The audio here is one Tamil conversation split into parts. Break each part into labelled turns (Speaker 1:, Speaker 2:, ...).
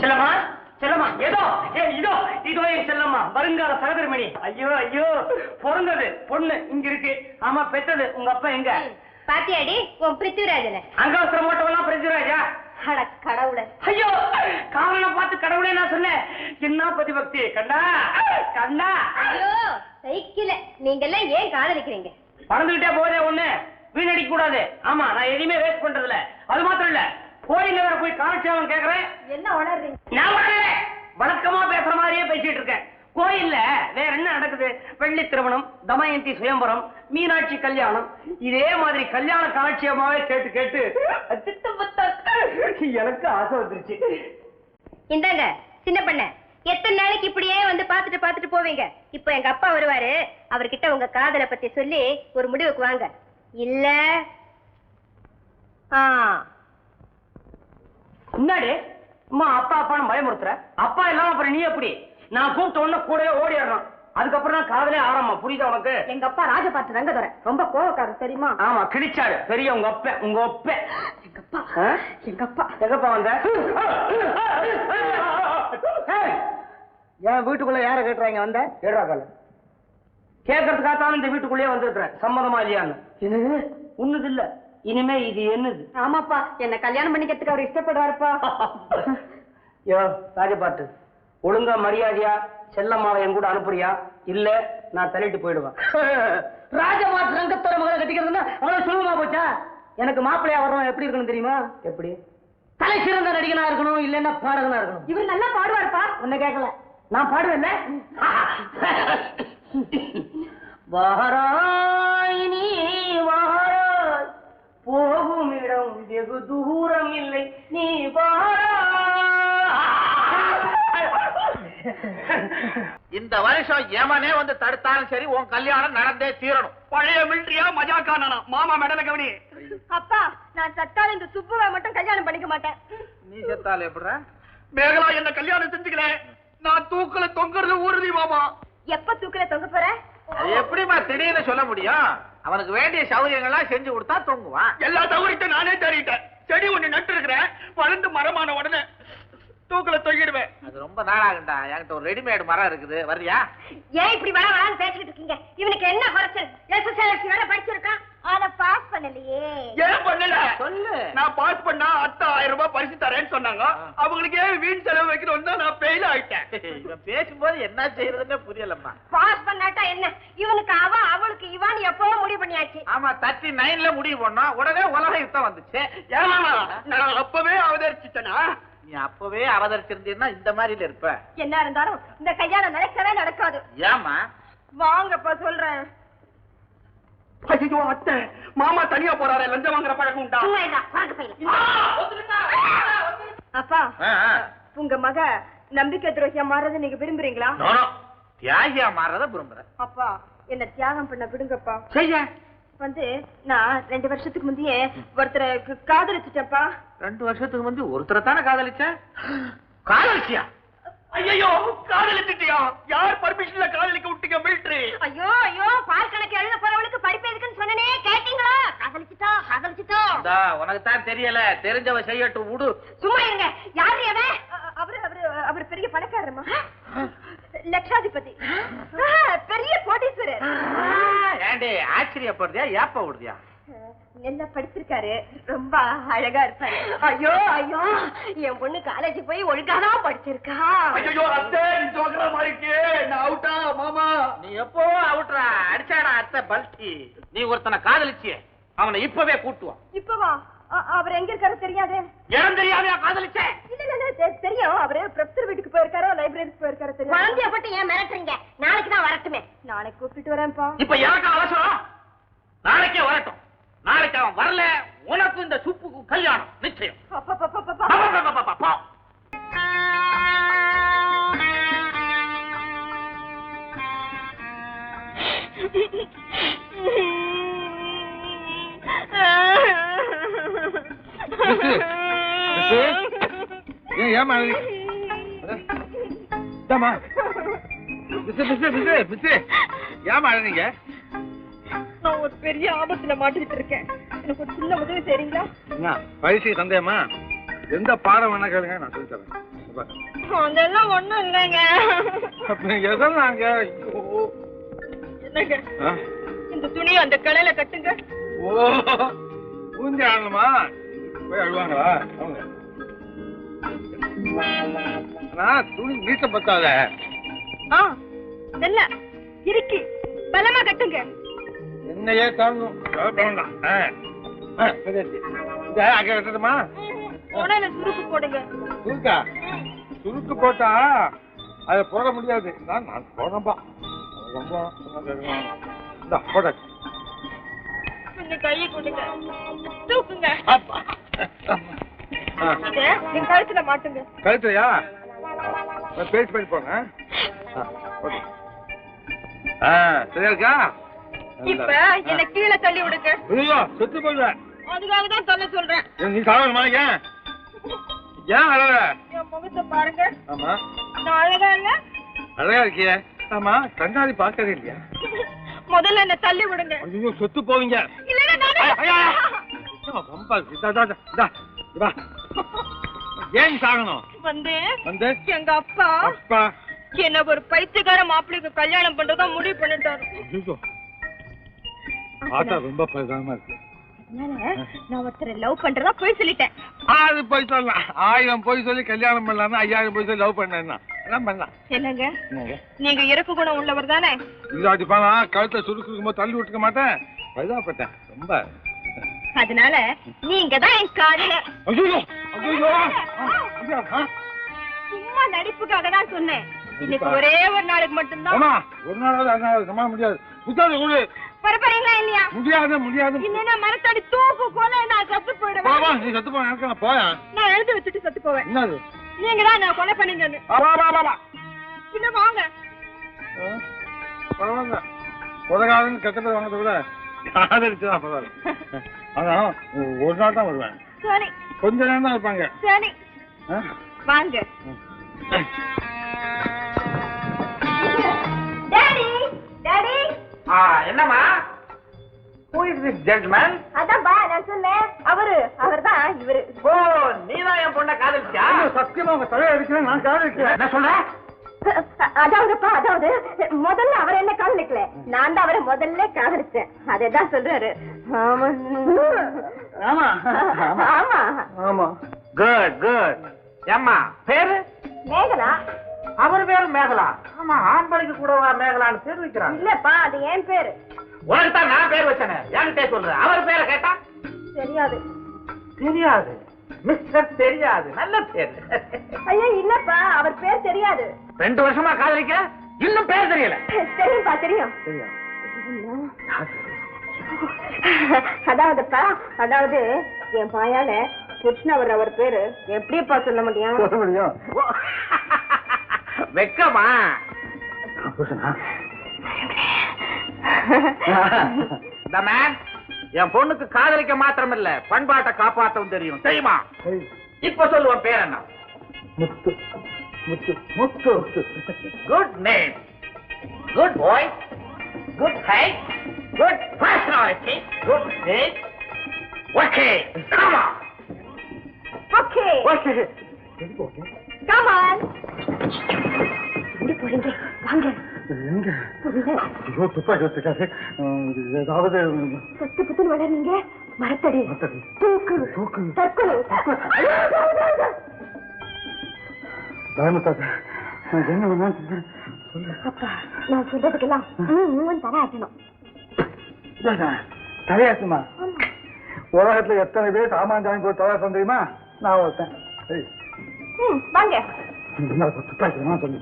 Speaker 1: செல்லம்மா செல்லம்மா ஏதோ இதோ இதோ என் செல்லம்மா வருங்கால சகதர்மணி. ஐயோ ஐயோ பிறந்தது பொண்ணு இங்க இருக்கு. ஆமா பெத்தது உங்க அப்பா எங்க?
Speaker 2: பாத்தியாடி உன் பிருத்திவிராஜன
Speaker 1: அங்கவசரம் போட்டவெல்லாம் பிரிஞ்சுராஜா
Speaker 2: அட கடவுள.
Speaker 1: ஐயோ காரணம் பார்த்து கடவுளே நான் சொன்னேன். என்ன பதிபக்தி கண்டா கண்டா
Speaker 2: ஐயோ சைக்கிள. நீங்க எல்லாம் ஏன் காதலிக்கிறீங்க?
Speaker 1: பறந்துகிட்டே போதே ஒண்ணு. வீணடிக்க கூடாது ஆமா நான் எதையுமே வேஸ்ட் பண்றது இல்ல அது மாத்திரம் இல்ல. கோயில்ல வேற போய் காலட்சேபம் கேக்குறேன்.
Speaker 2: என்ன உணர்றீங்க
Speaker 1: நான் வரல வழக்கமா பேசுற மாதிரியே பேசிட்டு இருக்கேன். கோயில்ல வேற என்ன நடக்குது? வெள்ளி திருமணம் தமயந்தி சுயம்பரம் மீனாட்சி கல்யாணம். இதே மாதிரி கல்யாண காலட்சேபமாவே கேட்டு கேட்டு எனக்கு ஆசை வந்துருச்சு.
Speaker 2: இந்தாங்க சின்ன பண்ண. எத்தனை நாளைக்கு இப்படியே வந்து பாத்துட்டு பாத்துட்டு போவீங்க? இப்போ எங்க அப்பா வருவாரு. அவர்கிட்ட உங்க காதலை பத்தி சொல்லி ஒரு முடிவுக்கு வாங்க. இல்ல? ஆ.
Speaker 1: முன்னாடி அம்மா அப்பா அப்பான்னு பயமுறுத்துற. அப்பா இல்லாம அப்புறம் நீ எப்படி? நான் கூப்பிட்ட உடனே கூடவே ஓடிடணும். அதுக்கப்புறம் தான் காதலே ஆரம்பமா. புரியுதா உனக்கு?
Speaker 2: எங்க அப்பா ராஜபாட்டு ரங்கதுரை ரொம்ப கோவக்காரர் தெரியுமா?
Speaker 1: ஆமா கிழிச்சாரு. பெரிய உங்க அப்ப உங்க ஒப்ப
Speaker 2: எங்க அப்பா? எங்க அப்பா.
Speaker 1: எங்கப்பா வந்த? என் வீட்டுக்குள்ள யார கேட்டுறாங்க வந்த? ஏடா கால. கேட்கறதுக்காகத்தான் இந்த வீட்டுக்குள்ளேயே வந்திருக்கிறேன் சம்மதமா இல்லையான்னு. இது உன்னது இல்ல. இனிமே இது என்னது?
Speaker 2: ஆமாப்பா என்ன கல்யாணம் பண்ணிக்கிறதுக்கு அவர் இஷ்டப்படுவாருப்பா.
Speaker 1: யோ ராஜபாட்டு ஒழுங்கா மரியாதையா செல்லம்மாவை என் கூட அனுப்புறியா? இல்ல நான் தள்ளிட்டு போயிடுவேன். ராஜபாட்டு ரங்கத்தோட மகளை கட்டிக்கிறதுன்னா அவ்வளவு சுலபமா போச்சா? எனக்கு மாப்பிள்ளையா வர்றவன் எப்படி இருக்கணும் தெரியுமா? எப்படி? தலை சிறந்த நடிகனா இருக்கணும் இல்லைன்னா பாடகனா இருக்கணும்.
Speaker 2: இவர் நல்லா பாடுவாருப்பா.
Speaker 1: உன்னை கேட்கல நான் நீ வாராய் போகும் இடம் வெகு தூரம் இல்லை நீ
Speaker 3: இந்த வருஷம் எவனே வந்து தடுத்தாலும் சரி உன் கல்யாணம் நடந்தே தீரணும்.
Speaker 1: பழைய மில்ட்ரியா மஜாக்கானா மாமா மெடல கவனி.
Speaker 2: அப்பா நான் சத்தால இந்த சுப்புவை மட்டும் கல்யாணம் பண்ணிக்க மாட்டேன்.
Speaker 3: நீ செத்தால எப்படிற
Speaker 1: மேகலா என்ன கல்யாணம் செஞ்சுக்கல. நான் தூக்கல தொங்குறது உறுதி மாமா.
Speaker 2: எப்ப தூக்கில தொங்க போற?
Speaker 3: எப்படிமா திடீர்னு சொல்ல முடியும்? அவனுக்கு வேண்டிய சௌகரியங்கள்லாம் செஞ்சு கொடுத்தா தூங்குவான்.
Speaker 1: எல்லா சௌகரியத்தையும் நானே தேடிட்டேன். செடி ஒண்ணு நட்டு இருக்கிறேன் வளர்ந்து மரமான உடனே தூக்கல தொங்கிடுவேன்.
Speaker 3: அது ரொம்ப நாளாகுண்டா என்கிட்ட ஒரு ரெடிமேட் மரம் இருக்குது. வர்றியா
Speaker 2: ஏன் இப்படி வர வரான்னு பேசிக்கிட்டு இருக்கீங்க? இவனுக்கு என்ன குறைச்சல்? எஸ்எஸ்எல்சி வேற படிச்சிருக்கான். ஆனா பாஸ் பண்ணலையே.
Speaker 1: ஏன் பண்ணல?
Speaker 3: சொல்லு.
Speaker 1: நான் பாஸ் பண்ணா அத்தை ஆயிரம் ரூபாய் பரிசு தரேன்னு சொன்னாங்க. அவங்களுக்கு ஏன் வீண் செலவு வைக்கணும் தான் நான் ஃபெயில் ஆயிட்டேன்.
Speaker 3: இவன் பேசும்போது என்ன செய்யறதுன்னு புரியலம்மா.
Speaker 2: பாஸ் பண்ணாட்டா என்ன? இவனுக்கு அவ அவளுக்கு இவான் எப்பவோ முடிவு பண்ணியாச்சு.
Speaker 3: ஆமா தேர்ட்டி நைன்ல முடிவு பண்ணோம் உடனே உலக யுத்தம் வந்துச்சு.
Speaker 1: நான் அப்பவே அவதரிச்சிட்டனா?
Speaker 3: நீ அப்பவே அவதரிச்சிருந்தீன்னா இந்த மாதிரி இருப்ப.
Speaker 2: என்ன இருந்தாலும் இந்த கல்யாணம் நடக்கவே நடக்காது.
Speaker 3: ஏமா
Speaker 2: வாங்கப்பா சொல்றேன்.
Speaker 1: ஐயோ அத்தை மாமா தனியா போறாரு லஞ்சம் வாங்குற பழக்கம் உண்டா?
Speaker 2: அப்பா உங்க மக நம்பிக்கை துரோகியா மாறது நீங்க விரும்புறீங்களா?
Speaker 3: தியாகியா மாறத விரும்புறேன்.
Speaker 2: அப்பா என்ன தியாகம் பண்ண விடுங்கப்பா.
Speaker 3: செய்ய.
Speaker 2: வந்து நான் ரெண்டு வருஷத்துக்கு முந்தையே ஒருத்தரை க- காதலிச்சுட்டேன்ப்பா.
Speaker 3: ரெண்டு வருஷத்துக்கு முந்தி ஒருத்தரை தானே காதலிச்ச? காதலிச்சியா?
Speaker 1: ஐயோ காதலிச்சிட்டியா? யார் பர்மிஷன்ல காதலிக்க விட்டீங்க மிலிட்டரி
Speaker 2: ஐயோ ஐயோ பால் கணக்கு எழுத போறவளுக்கு படிப்பு எதுக்குன்னு சொன்னனே கேட்டீங்களா?
Speaker 3: இந்தா, உனக்கு தான் தெரியல. தெரிஞ்சவ செய்யட்டும் விடு.
Speaker 2: சும்மா இருங்க. யாரு அவரு அவரு அவர் பெரிய பணக்காரமா லட்சாதிபதி. பெரிய கோடீஸ்வரர்.
Speaker 3: ஏண்டி ஆச்சரியப்படுறியா ஏப்ப விடுறியா
Speaker 2: நல்லா படிச்சிருக்காரு? ரொம்ப அழகா இருப்பாரு. ஐயோ ஐயோ என் பொண்ணு காலேஜ் போய் ஒழுங்காதான் படிச்சிருக்கா.
Speaker 1: ஐயோ அத்தை நீ சொல்ற மாதிரி நான் அவுட்டா மாமா?
Speaker 3: நீ எப்போ அவுட்ரா அடிச்சாடா அத்தை பல்டி நீ ஒருத்தனை காதலிச்சியே. அவனை இப்பவே கூட்டுவான்
Speaker 2: இப்பவா? அவர் எங்க இருக்காரு தெரியாதே?
Speaker 3: இடம் தெரியாதையா காதலிச்ச?
Speaker 2: தெரியும். அவரு ப்ரொஃபசர் வீட்டுக்கு போயிருக்காரோ லைப்ரரிக்கு போயிருக்காரோ தெரியும் குழந்தைய போட்டு ஏன் மிரட்டுறீங்க? நாளைக்கு தான் வரட்டுமே. நாளைக்கு கூப்பிட்டு வரேன்ப்பா.
Speaker 3: இப்ப எனக்கு அவசரம்? நாளைக்கே வரட்டும். நாளைக்கு அவன் வரல உனக்கு இந்த சுப்புக்கு கல்யாணம். நிச்சயம்.
Speaker 4: ஏமா ஏமா பிசு பிசு பிசு பிசு. ஏமா அழுறீங்க?
Speaker 2: நான் ஒரு பெரிய ஆபத்துல மாட்டிக்கிட்டு இருக்கேன் எனக்கு ஒரு சின்ன உதவி செய்றீங்களா?
Speaker 4: என்ன? பரிசு தந்தேம்மா? எந்த பாடம் வேணா கேளுங்க நான் சொல்லி தரேன்.
Speaker 2: அதெல்லாம் ஒண்ணும் இல்லைங்க.
Speaker 4: ஐயோ.
Speaker 2: என்னங்க? இந்த துணியை அந்த கலையில கட்டுங்க.
Speaker 4: ஓ ஊந்தி ஆடணுமா? போய் அழுவாங்களா? அவங்க துணி நீட்ட பத்தாத.
Speaker 2: இல்ல இருக்கு பலமா கட்டுங்க.
Speaker 4: என்னையே தாங்கும். அங்க கட்டணுமா
Speaker 2: சுருக்கு போடுங்க.
Speaker 4: சுருக்கா? சுருக்கு போட்டா அதை போட முடியாது. நான் போனப்பா. ரொம்ப இந்த
Speaker 2: கொஞ்சம் கையை கொடுங்க. தூக்குங்க. கழுத்துல மாட்டுங்க.
Speaker 4: பண்ணி போங்க. ஓகே. ஆ சரியா இருக்கா?
Speaker 2: இப்ப என்ன கீழே தள்ளி விடுங்க.
Speaker 4: ஐயோ செத்து போயிடுவேன்.
Speaker 2: அதுக்காக தான் தள்ள சொல்றேன்.
Speaker 4: நீ சாகணுமா ஏன் ஏன் அழக
Speaker 2: என் முகத்தை பாருங்க.
Speaker 4: ஆமா.
Speaker 2: நான் அழகா இல்ல?
Speaker 4: அழகா இருக்கியே. ஆமா கண்ணாடி பார்க்கவே இல்லையா?
Speaker 2: முதல்ல என்ன தள்ளி விடுங்க.
Speaker 4: ஐயோ செத்து போவீங்க.
Speaker 2: இல்லன்னா நானே
Speaker 4: ஐயா, ஐயா. ஐயோ, ரொம்ப இதா, இதா, இதா. ஏன் சாகணும்?
Speaker 2: வந்து.
Speaker 4: வந்து.
Speaker 2: எங்க அப்பா.
Speaker 4: அப்பா.
Speaker 2: என்ன ஒரு பைத்தியக்கார மாப்பிள்ளைக்கு கல்யாணம் பண்றதா முடிவு பண்ணிட்டாரு.
Speaker 4: ரொம்ப பரிதாபமா இருக்கு.
Speaker 2: நான் ஒருத்தரை லவ் பண்றதா போய் சொல்லிட்டேன்.
Speaker 4: அது போய் சொல்லலாம். ஆயிரம் போய் சொல்லி கல்யாணம் பண்ணலாம்னா ஐயாயிரம் போய் சொல்லி லவ் பண்ணா பண்ணலாம்.
Speaker 2: என்னங்க? நீங்க இறக்கு குணம் உள்ளவர் தானே?
Speaker 4: இல்லாட்டி பானா கழுத்தை சுருக்கும் போது தள்ளி விட்டுக்க மாட்டேன். பரிதாபப்பட்டேன். ரொம்ப.
Speaker 2: அதனால நீங்க தான் என். சும்மா நடிப்புக்காக தான் சொன்னேன் இன்னைக்கு ஒரே ஒரு நாளுக்கு மட்டும்தான்.
Speaker 4: ஒரு நாளாவது சமாள முடியாது. புத்தாது கொடு
Speaker 2: பரப்பறீங்களா இல்லையா?
Speaker 4: முடியாது முடியாது.
Speaker 2: இல்லைன்னா மரத்தடி தூக்கு கொலை நான் செத்து போயிடுவேன்
Speaker 4: நீ செத்து எனக்கு நான்
Speaker 2: எழுதி வச்சுட்டு செத்து போவேன்
Speaker 4: என்னது?
Speaker 2: நீங்க தான் நான் கொலை பண்ணீங்கன்னு
Speaker 4: ஆ, வா வா வா வா.
Speaker 2: இல்ல வாங்க.
Speaker 4: பரவாயில்ல. கொலகாரன் பேர் வாங்கறத விட காதலிச்சுதான் பரவாயில்ல அதான் ஒரு நாள் தான் வருவேன்.
Speaker 2: சரி.
Speaker 4: கொஞ்ச நேரம் தான் இருப்பாங்க.
Speaker 2: சரி? வாங்க. டாடி டாடி
Speaker 3: ஆ, என்னம்மா? Who is this gentleman?
Speaker 2: அதான்பா நான் சொன்னேன். அவரு அவர்தான் இவரு.
Speaker 3: ஓ நீதான் என் பொண்ணை காதலிச்சியா?
Speaker 4: சத்தியமா உங்க தலையை அடிக்கிறேன் நான் காதலிக்கிறேன்.
Speaker 3: என்ன சொல்ற?
Speaker 2: அதாவதுப்பா அதாவது முதல்ல அவர் என்ன காதலிக்கல நான் தான் அவரை முதல்ல காதலிச்சேன். அதேதான் சொல்றாரு. ஆமா.
Speaker 5: ஆமா.
Speaker 2: ஆமா.
Speaker 5: ஆமா.
Speaker 3: குட் குட் ஏம்மா பேரு?
Speaker 2: மேகலா.
Speaker 3: அவர் பேரு மேகலா. ஆமா ஆம்பளைக்கு கூட மேகலான்னு பேர் வைக்கிறாங்க.
Speaker 2: இல்லப்பா அது ஏன் பேரு.
Speaker 3: உனக்கு தான் நான் பேர் வச்சேனே. என்கிட்ட சொல்றேன் அவர் பேரை கேட்டா?
Speaker 2: தெரியாது.
Speaker 3: தெரியாது. மிஸ்டர் தெரியாது. நல்ல பேர்.
Speaker 2: ஐயா இல்லப்பா அவர் பேர் தெரியாது.
Speaker 3: ரெண்டு வருஷமா காதலிக்கிற? இன்னும் பேர் தெரியல.
Speaker 2: தெரியும்பா தெரியும். அதாவதுப்பா அதாவது என் பாயால கிருஷ்ணவர் அவர் பேரு எப்படிப்பா சொல்ல முடியும்?
Speaker 4: சொல்ல முடியும்.
Speaker 3: வெக்கமா? என் பொண்ணுக்கு காதலிக்க மாத்திரம் இல்ல பண்பாட்டை காப்பாற்றவும் தெரியும். தெரியுமா? இப்ப சொல்லுவன் பேர் என்ன?
Speaker 4: Muthu. Muthu Muthu
Speaker 3: good name good boy good height good personality good face okay comma
Speaker 2: okay
Speaker 4: okay
Speaker 2: come on எங்க போறீங்க வாங்க.
Speaker 4: எங்க?
Speaker 2: உள்ள
Speaker 4: ஐயோ துப்பாக்கி வச்சுக்காது ஏதாவது
Speaker 2: சொத்து புத்துன்னு வளர்றீங்க? மரத்தடி.
Speaker 4: மரத்தடி.
Speaker 2: தூக்கு.
Speaker 4: தூக்கு.
Speaker 2: தற்கொலை.
Speaker 4: பயமுத்தாக்க என்ன வேணாலும்
Speaker 2: அப்பா நான் சொல்றதுக்கெல்லாம் ம், ம், தர ஆட்டணும்.
Speaker 4: இதாங்க, தலையாசுமா உலகத்துல எத்தனை பேர் சாமான் ஜாமி போய் தலையாசம் தெரியுமா? நான் ஒருத்தன்.
Speaker 2: வாங்க.
Speaker 4: துப்பாக்கி சொல்லு.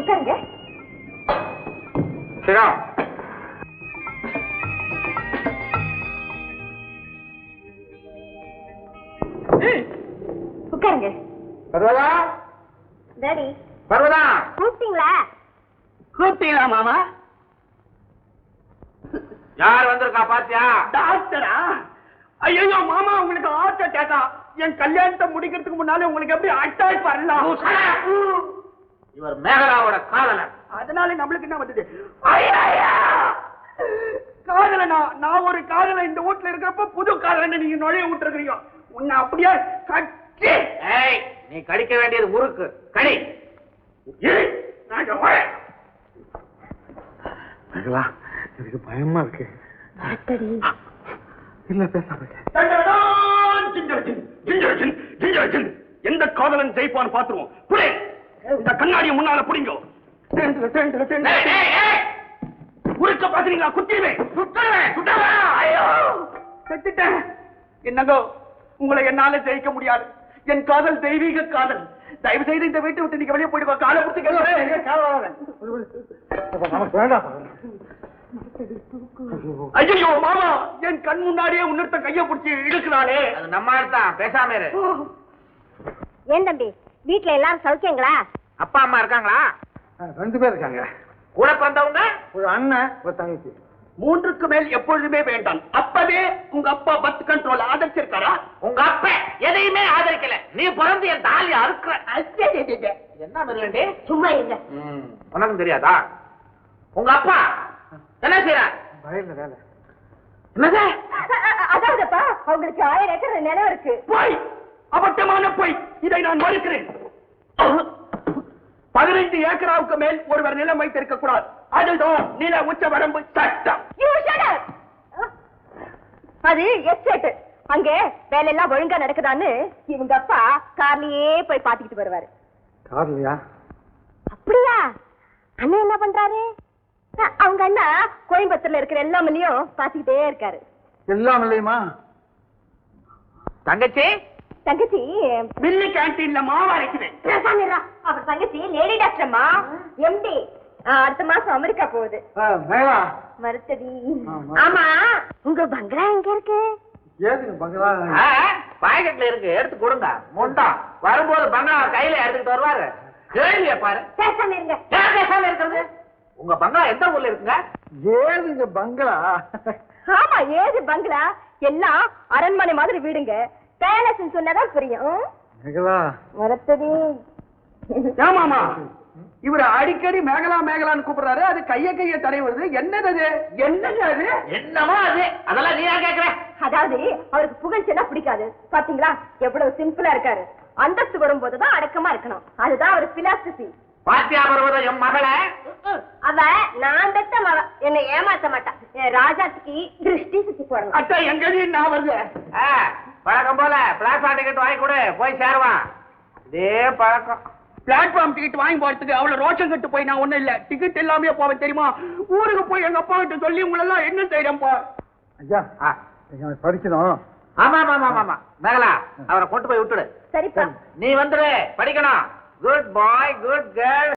Speaker 2: உட்காருங்க.
Speaker 3: சிரா
Speaker 2: உட்காருங்க.
Speaker 3: பர்வதா?
Speaker 2: டாடி
Speaker 3: பர்வதா?
Speaker 2: கூப்பிட்டீங்களா?
Speaker 5: கூப்பிட்டீங்களா மாமா?
Speaker 3: யார் வந்திருக்கா பாத்தியா?
Speaker 5: டாக்டரா? ஐயோ மாமா உங்களுக்கு ஹார்ட் அட்டாக்கா என் கல்யாணத்தை முடிக்கிறதுக்கு முன்னாலே உங்களுக்கு எப்படி அட்டாக் வரலாம்.
Speaker 3: இவர் மேகலாவோட காதலர்.
Speaker 5: அதனால நம்மளுக்கு என்ன வந்தது? ஐயா காதலனா நான் ஒரு காதல இந்த வீட்டுல இருக்கிறப்ப புது காதலன் நீங்க நுழைய விட்டுருக்கீங்க உன்னை அப்படியே
Speaker 3: ஏய் நீ கடிக்க வேண்டியது முறுக்கு கடி.
Speaker 4: எனக்கு பயமா இருக்கு. இல்ல பேசாம.
Speaker 5: எந்த காதலன் ஜெயிப்பான்னு பாத்துருவோம் புடி. இந்த கண்ணாடியை முன்னால புடிங்க.
Speaker 3: ஏய், ஏய், ஏய்.
Speaker 5: உருக்க பாக்குறீங்களா குத்திடுவேன் சுட்டுவேன் சுட்டுவேன் ஐயோ. செத்துட்டேன் என்னங்கோ உங்களை என்னால ஜெயிக்க முடியாது. என் காதல் தெய்வீக காதல். தயவு செய்து இந்த வீட்டை விட்டு நீங்க வெளியே போயிடுவா காலை பிடிச்சி ஐயோ மாமா என் கண் முன்னாடியே உன்னிருத்த கைய பிடிச்சி இழுக்கிறாளே.
Speaker 3: அது நம்ம ஆள் தான் பேசாம
Speaker 2: ஏன் தம்பி வீட்ல எல்லாரும் சௌக்கியங்களா?
Speaker 3: அப்பா அம்மா இருக்காங்களா?
Speaker 4: ரெண்டு பேர் இருக்காங்க.
Speaker 3: கூட பிறந்தவங்க?
Speaker 4: ஒரு அண்ணன் ஒரு தங்கச்சி.
Speaker 5: மூன்றுக்கு மேல் எப்பொழுதுமே வேண்டாம். அப்பவே உங்க அப்பா பத் கண்ட்ரோல் ஆதரிச்சிருக்காரா?
Speaker 3: உங்க அப்ப எதையுமே ஆதரிக்கல. நீ பிறந்து என் தாலி அறுக்குற. என்ன மிருகண்டி?
Speaker 2: சும்மா இருங்க.
Speaker 3: உனக்கும் தெரியாதா? உங்க அப்பா என்ன செய்யற
Speaker 4: வயல்ல வேலை.
Speaker 3: என்னது?
Speaker 2: அதாவதுப்பா அவங்களுக்கு ஆயிரம் ஏக்கர் நிலம் இருக்கு.
Speaker 5: பொய்! அபத்தமான பொய்! இதை நான் மறுக்கிறேன். பதினைந்து ஏக்கராவுக்கு மேல் ஒருவர் நிலம் வைத்திருக்க கூடாது. அதுதான் நில உச்ச வரம்பு சட்டம்.
Speaker 2: You shut up. அது எஸ்டேட் அங்க வேலையெல்லாம் ஒழுங்கா நடக்குதான்னு இவங்க அப்பா கார்லயே போய் பாத்துக்கிட்டு வருவாரு.
Speaker 4: கார்லையா?
Speaker 2: அப்படியா? அண்ணன் என்ன பண்றாரு? அவங்க அண்ணா கோயம்புத்தூர்ல இருக்கிற எல்லா மல்லியும் பாத்துக்கிட்டே இருக்காரு.
Speaker 4: எல்லாம் இல்லையுமா
Speaker 3: தங்கச்சி?
Speaker 2: தங்கச்சி
Speaker 5: மில்லி கேன்டீன்ல மாவு
Speaker 2: இருடா. அவர் தங்கச்சி லேடி டாக்டர்மா? எம்டி அடுத்த மாசம் அமெரிக்கா போகுது.
Speaker 4: மேகலா
Speaker 2: மறுத்தடி.
Speaker 4: ஆமா.
Speaker 2: ஆமா. உங்க பங்களா எங்க இருக்கு?
Speaker 4: ஏதுங்க பங்களா?
Speaker 3: பாக்கெட்ல இருக்கு. எடுத்து கொடுங்க. முண்டா. வரும்போது பங்களா கையில எடுத்துக்கிட்டு வருவாரு. கேள்விய பாரு.
Speaker 2: பேசாம இருங்க.
Speaker 3: ஏன் பேசாம இருக்கிறது? உங்க பங்களா எந்த ஊர்ல இருக்குங்க?
Speaker 4: ஏதுங்க பங்களா?
Speaker 2: ஆமா ஏது பங்களா? எல்லாம் அரண்மனை மாதிரி வீடுங்க. பேலஸ் சொன்னதான் புரியும்.
Speaker 4: மேகலா
Speaker 2: மறுத்தடி.
Speaker 5: ஏமாமா. இவர் அடிக்கடி மேகலா மேகலான்னு கூப்பிடுறாரு. அது கைய கைய தடை வருது என்னது அது? என்னது அது?
Speaker 3: என்னமோ அது? அதெல்லாம் நீ ஏன் கேக்குற?
Speaker 2: அதாவது அவருக்கு புகழ்ச்சினா பிடிக்காது. பாத்தீங்களா? எவ்வளவு சிம்பிளா இருக்காரு. அந்தஸ்து வரும்போதுதான் அடக்கமா இருக்கணும். அதுதான் அவர் பிலாசபி
Speaker 3: பாத்தியா பருவதம் என் மகளை?
Speaker 2: அவ நான் பெத்த மவ. என்னை ஏமாத்த மாட்டா. என் ராஜாத்துக்கு திருஷ்டி சுத்தி போடணும்.
Speaker 5: அட்டா எங்கடி நான் வருது.
Speaker 3: பழக்கம் போல பிளாட்ஃபார்ம் டிக்கெட் வாங்கி கொடு. போய் சேருவான். இதே பழக்கம்.
Speaker 5: பிளாட்ஃபார்ம் டிக்கெட் வாங்கி போறதுக்கு அவ்வளவு ரோஷம் கட்டு போய் நான் ஒண்ணும் இல்ல. டிக்கெட் எல்லாமே போவேன் தெரியுமா? ஊருக்கு போய் எங்க அப்பா கிட்ட சொல்லி உங்களெல்லாம் என்ன செய்யறேன் பா?
Speaker 4: ஐயா படிக்கணும்.
Speaker 3: ஆமா ஆமா ஆமா ஆமா மேகலா அவரை கொண்டு போய் விட்டுடு.
Speaker 2: சரிப்பா.
Speaker 3: நீ வந்துரு படிக்கணும். Good boy good girl